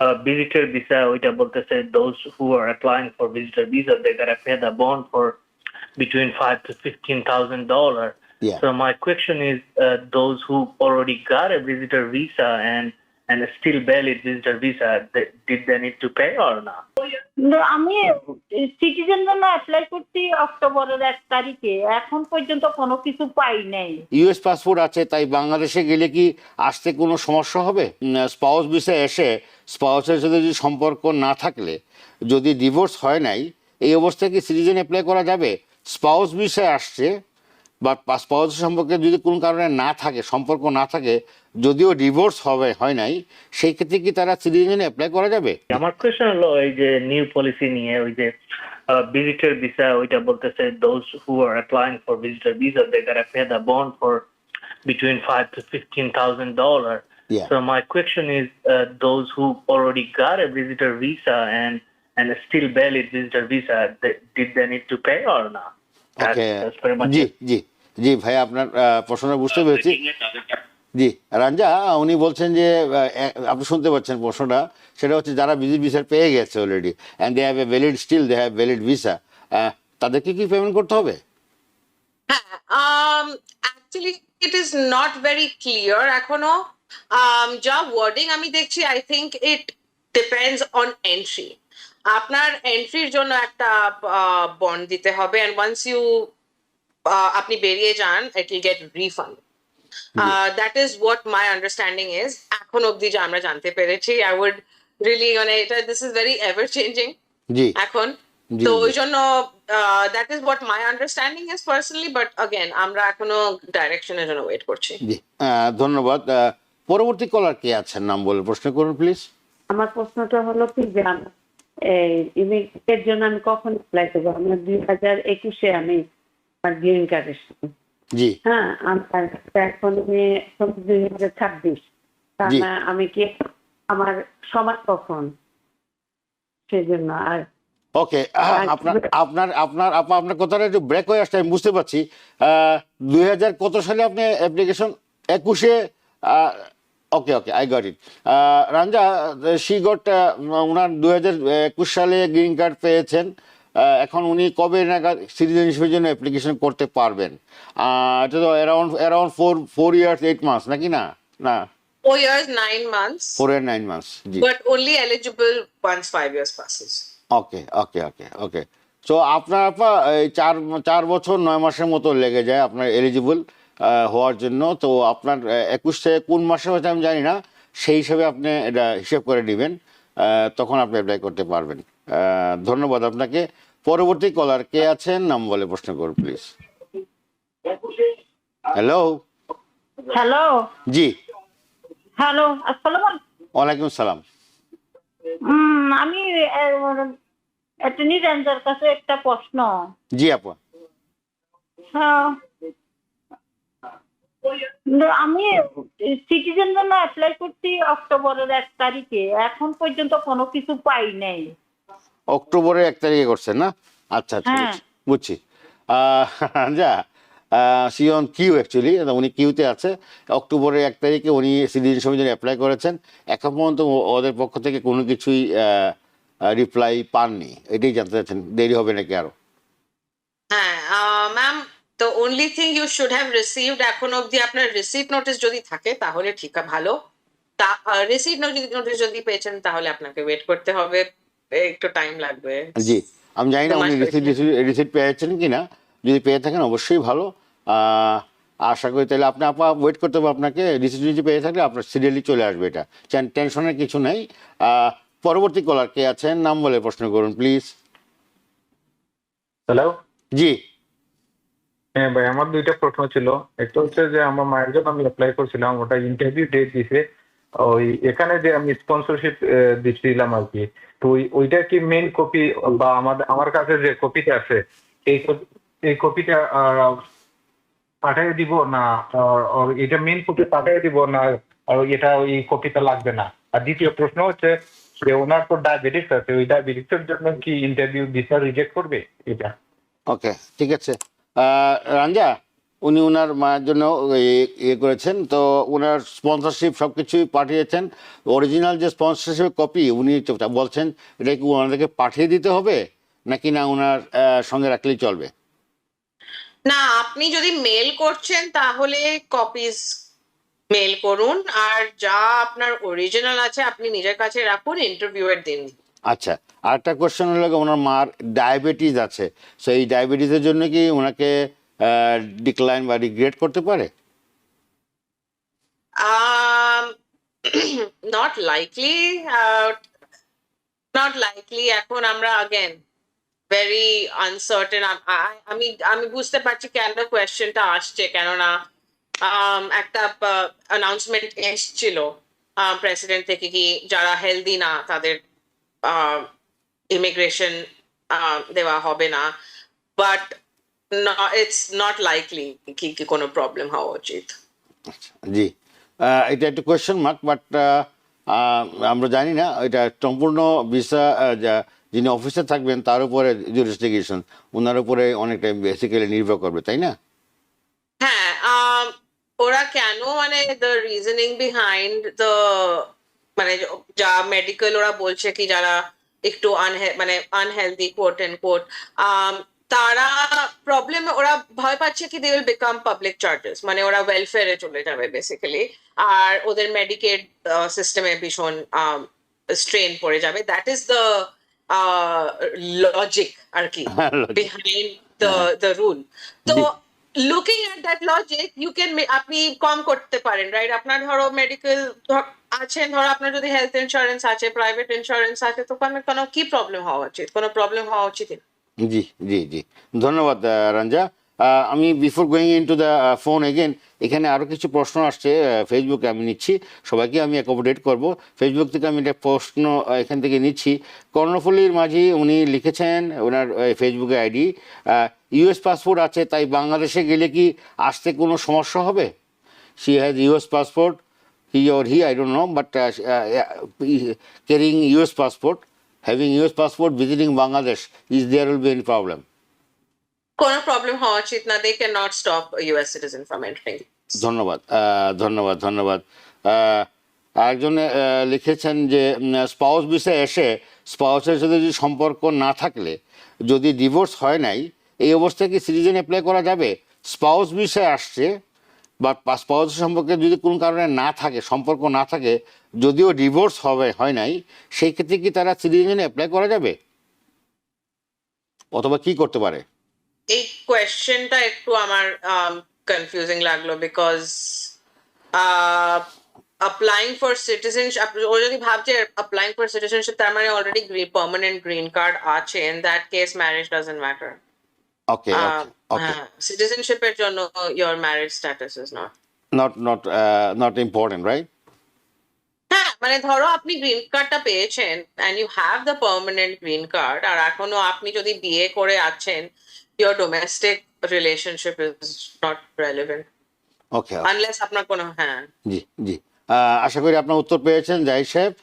Visitor visa ওইটা বলতেছে those who are applying for visitor visa they gotta pay the bond for between five to fifteen thousand dollar. Yeah. So my question is, uh, those who already got a visitor visa and and a still valid visitor visa, they, did they need to pay or not? আমি citizen জন্য apply করছি অক্টোবরের এক তারিখে। এখন পর্যন্ত কোনো কিছু পাই নাই। ইউএস পাসপোর্ট আছে, তাই বাংলাদেশে গেলে কি আসতে কোনো সমস্যা হবে? স্পাউস বিষয়ে এসে স্পাউসের সাথে যদি সম্পর্ক না থাকলে, যদি ডিভোর্স হয় নাই, এই অবস্থায় কি সিটিজেন অ্যাপ্লাই করা যাবে? স্পাউস বিষয়ে আসছে বা স্পর্শ সম্পর্কে যদি কোনো কারণে না থাকে সম্পর্ক না থাকে যদিও ডিভোর্স হবে হয় নাই সেই ক্ষেত্রে কি তারা সিটিজেন অ্যাপ্লাই করা যাবে? আমার কোয়েশন হলো ওই যে নিউ পলিসি নিয়ে ওই যে ভিজিটর ভিসা ওইটা বলতেছে those who are applying for visitor visa they gotta pay the bond for between 5 to 15000 dollar so my question is those who already got a visitor visa and and still valid visitor visa did they need to pay or না জি জি জি, ভাই, আপনার প্রশ্নটা বুঝতে পেরেছি। জি, রাঞ্জা, উনি বলছেন যে আপনি শুনতে পাচ্ছেন প্রশ্নটা। সেটা হচ্ছে যারা ভিজিট ভিসা পেয়ে গেছে already and they have a valid still they have valid visa তাদেরকে কি পেমেন্ট করতে হবে? actually, it is not very clear এখনও। Um যা ওয়ার্ডিং আমি দেখছি I think it depends on entry আপনার এন্ট্রির জন্য একটা বন্ড দিতে হবে এন্ড ওয়ান্স ইউ আপনি বেরিয়ে যান it will get refund that is what my understanding is এখন অবধি যা আমরা জানতে পেরেছি আই উড রিলি মানে এটা this is very ever changing জি এখন জি, তো জি। ওই জন্য that is what my understanding is personally but again আমরা এখনো ডাইরেকশনের জন্য ওয়েট করছি জি আহ, ধন্যবাদ আহ, পরবর্তী কলার কে আছেন নাম বলে প্রশ্ন করুন প্লিজ আমার প্রশ্নটা হলো কি যে আমার এই ইমিগ্রেটের জন্য আমি কখন অ্যাপ্লাই করবো আমার দুই হাজার একুশে আমি আমার গ্রিন কার্ড এসেছি। জি। হ্যাঁ আমার এখন দুই হাজার ছাব্বিশ। আমি কি আমার সময় কখন সেই জন্য আর ওকে আপনার আপনার আপনার আপা আপনার কথাটা একটু ব্রেক হয়ে আসছে আমি বুঝতে পারছি। দুই হাজার কত সালে আপনি অ্যাপ্লিকেশন একুশে okay okay I got it Ranja she got ওনার দুই হাজার একুশ সালে গ্রিন কার্ড পেয়েছেন। এখন উনি কবে নাগাদ সিটিজেনশিপের জন্য অ্যাপ্লিকেশন করতে পারবেন? এটা তো around around four four years eight মাস নাকি না? না? Four years nine months. Four year nine মাস জি। But only eligible once five years passes. Okay okay okay okay so আপনার আপা এই চার চার বছর নয় মাসের মতো লেগে যায় আপনার এলিজিবল হওয়ার জন্য। তো আপনার একুশ থেকে কোন মাসে হচ্ছে আমি জানি না। সেই হিসাবে আপনি এটা হিসেব করে নেবেন তখন আপনি অ্যাপ্লাই করতে পারবেন। ধন্যবাদ আপনাকে। পরবর্তী কলার কে আছেন? নাম বলে প্রশ্ন করুন প্লিজ হ্যালো হ্যালো জি। হ্যালো আসসালাম ওয়ালাইকুম সালাম। আমি অ্যাটর্নি রেঞ্জার কাছে একটা প্রশ্ন। জি আপা। হ্যাঁ। আমি সিটিজেন জন্য অ্যাপ্লাই করছি অক্টোবরের এক তারিখে। এখন পর্যন্ত কোনো কিছু পাই নাই। অক্টোবরের এক তারিখে করছেন না? আচ্ছা আচ্ছা হ্যাঁ। বুঝছি, যা সিওন কিউ অ্যাকচুয়ালি উনি কিউতে আছে। অক্টোবরের এক তারিখে উনি সিটিজেনশিপের জন্য অ্যাপ্লাই করেছেন। এখন পর্যন্ত ওদের পক্ষ থেকে কোনো কিছুই রিপ্লাই পাননি। এটাই জানতে চাচ্ছেন দেরি হবে নাকি আরও? হ্যাঁ ma'am the only thing you should have received এখন অবধি আপনার রিসিট নোটিস যদি থাকে তাহলে ঠিক ভালো। তা রিসিট নোটিস যদি পেয়েছেন তাহলে আপনাকে ওয়েট করতে হবে। একটু টাইম লাগবে। জি আমি জানি না উনি রিসিট কি না যদি পেয়ে থাকেন অবশ্যই ভালো। আশা করি তাহলে আপনি আপা ওয়েট করতে হবে আপনাকে। রিসিট যদি পেয়ে থাকলে আপনার সিরিয়ালি চলে আসবে এটা। টেনশনের কিছু নেই। আহ, পরবর্তী কলার কে আছেন? নাম বলে প্রশ্ন করুন প্লিজ হ্যালো জি। হ্যাঁ ভাই আমার দুইটা প্রশ্ন ছিল। একটা হচ্ছে যে আমার মায়ের জন্য আমি অ্যাপ্লাই করছিলাম ওটা ইন্টারভিউ ডেট দিছে। ওই এখানে যে আমি স্পন্সরশিপ দিচ্ছিলাম আর কি, তো ওই, ওইটা কি মেইন কপি বা আমাদের, আমার কাছে যে কপিটা আছে, এই এই কপিটা পাঠিয়ে দিব না এটা মেইন কপি পাঠিয়ে দিব না, আর এটা ওই কপিটা লাগবে না? আর দ্বিতীয় প্রশ্ন হচ্ছে যে ওনার তো ডায়াবেটিস আছে, ওই ডায়াবেটিসের জন্য কি ইন্টারভিউ ভিসা রিজেক্ট করবে এটা? ওকে ঠিক আছে। রাঞ্জা? উনি ওনার মায়ের জন্য ইয়ে- করেছেন। তো ওনার স্পন্সরশিপ সব কিছুই পাঠিয়েছেন। অরিজিনাল যে স্পন্সরশিপ কপি উনি বলছেন এটা কি ওনাদেরকে পাঠিয়ে দিতে হবে? নাকি না ওনার সঙ্গে রাখলেই চলবে? না আপনি যদি মেল করছেন তাহলে কপিস মেল করুন। আর যা আপনার অরিজিনাল আছে আপনি নিজের কাছে রাখুন ইন্টারভিউয়ের দিন। আচ্ছা আরেকটা কোশ্চেন হলো ওনার মার ডায়াবেটিস আছে। সো এই ডায়াবেটিসের জন্য কি ওনাকে ডিক্লাইন বা রিগ্রেট করতে পারে Um, likely. Uh, not likely. এখন আমরা again very uncertain. আম- আমি বুঝতে পারছি কেন কোয়েশ্চেনটা আসছে কেননা um, একটা অ্যানাউন্সমেন্ট এসছিল প্রেসিডেন্ট থেকে কি যারা হেলদি না তাদের ইমিগ্রেশন দেওয়া হবে না বাট ইটস নট লাইকলি কি কি কোনো প্রবলেম হওয়া উচিত জি। এটা একটা কোয়েশ্চেন মার্ক বাট আমরা জানি না এটা সম্পূর্ণ ভিসা যিনি অফিসে থাকবেন তার উপরে জুরিস্টিগেশন ওনার উপরে অনেকটা বেসিক্যালি নির্ভর করবে তাই না? হ্যাঁ ওরা কেন মানে দ্য রিজনিং বিহাইন্ড দ্য মানে যা মেডিকেল ওরা বলছে কি যারা একটু আনহে মানে আনহেলদি কোট এন্ড কোট তারা প্রবলেম ওরা ভয় পাচ্ছে কি they will become public charges মানে ওরা ওয়েলফেয়ারে চলে যাবে বেসিক্যালি আর ওদের মেডিকেড সিস্টেমে ভীষণ স্ট্রেন পড়ে যাবে। দ্যাট ইজ দ্য লজিক আর কি বিহাইন্ড behind the the তো looking at that logic you can আপনি কম করতে পারেন রাইট আপনার ধরো মেডিকেল আছেন ধরো আপনার যদি হেলথ ইন্স্যুরেন্স আছে প্রাইভেট ইন্স্যুরেন্স আছে তো কোনো কি প্রবলেম হওয়া উচিত? কোনো প্রবলেম হওয়া উচিত? না। জি জি জি। ধন্যবাদ রঞ্জা। আমি before going in to the phone again এখানে আরও কিছু প্রশ্ন আসছে ফেসবুকে আমি নিচ্ছি। সবাইকে আমি অ্যাকোমোডেট করব। ফেসবুক থেকে আমি একটা প্রশ্ন এখান থেকে নিচ্ছি। কর্ণফুলির মাঝি উনি লিখেছেন ওনার ফেসবুকে আইডি। ইউএস পাসপোর্ট আছে তাই বাংলাদেশে গেলে কি আসতে কোনো সমস্যা হবে? She has US passport I don't know, but uh, uh, uh, carrying US passport, having US passport, visiting Bangladesh, is there will be any problem? কোনো প্রবলেম হওয়া উচিত না they can not stop US citizen from entering ধন্যবাদ ধন্যবাদ ধন্যবাদ। আরেকজন লিখেছেন যে স্পাউস বিষয়ে এসে স্পাউসের সাথে যদি সম্পর্ক না থাকলে যদি ডিভোর্স হয় নাই এই অবস্থায় কি সিটিজেন অ্যাপ্লাই করা যাবে? স্পাউস বিষয়ে আসছে বা স্পাউস সম্পর্কে যদি কোনো কারণে না থাকে সম্পর্ক না থাকে যদিও ডিভোর্স হবে হয় নাই সেই ক্ষেত্রে কি তারা সিটিজেন অ্যাপ্লাই করা যাবে? অথবা কি করতে পারে? এই কোয়েশ্চেনটা একটু আমার কনফিউজিং লাগল বিকজ অ্যাপ্লাইং ফর সিটিজেনশিপ ও যদি ভাবছে অ্যাপ্লাইং ফর সিটিজেনশিপ তার মানে অলরেডি পার্মানেন্ট গ্রিন কার্ড আছে in that case marriage doesn't matter okay okay সিটিজেনশিপের জন্য your marriage status is not not not not important right মানে ধরো আপনি গ্রিন কার্ডটা পেয়েছেন and you have the permanent green card আর এখনও আপনি যদি বিয়ে করে আছেন your domestic relationship is not relevant okay unless আপনার কোনো হ্যাঁ। জি জি। আশা করি আপনার উত্তর পেয়েছেন জাহিদ সাহেব।